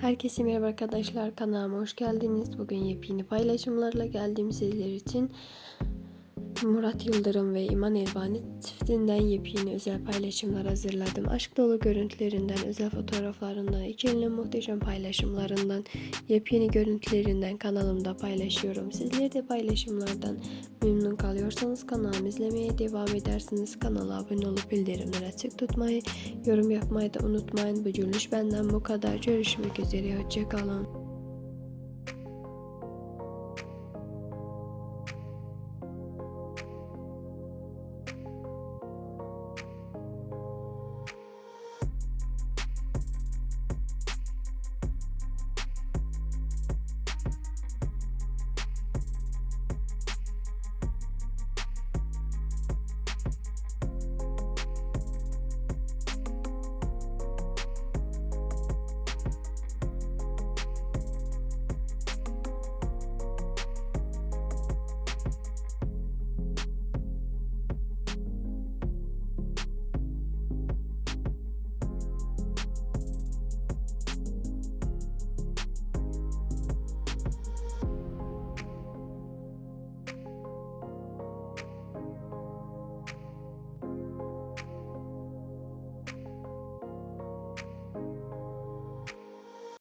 Herkese merhaba arkadaşlar kanalıma hoş geldiniz. Bugün yepyeni paylaşımlarla geldim sizler için. Murat Yıldırım ve İman Elvani çiftinden yepyeni özel paylaşımlar hazırladım. Aşk dolu görüntülerinden, özel fotoğraflarından, ikilinin muhteşem paylaşımlarından, yepyeni görüntülerinden kanalımda paylaşıyorum. Sizler de paylaşımlardan memnun kalıyorsanız kanalımı izlemeye devam edersiniz. Kanala abone olup bildirimleri açık tutmayı, yorum yapmayı da unutmayın. Bu cümleş benden bu kadar. Görüşmek üzere. Hoşçakalın.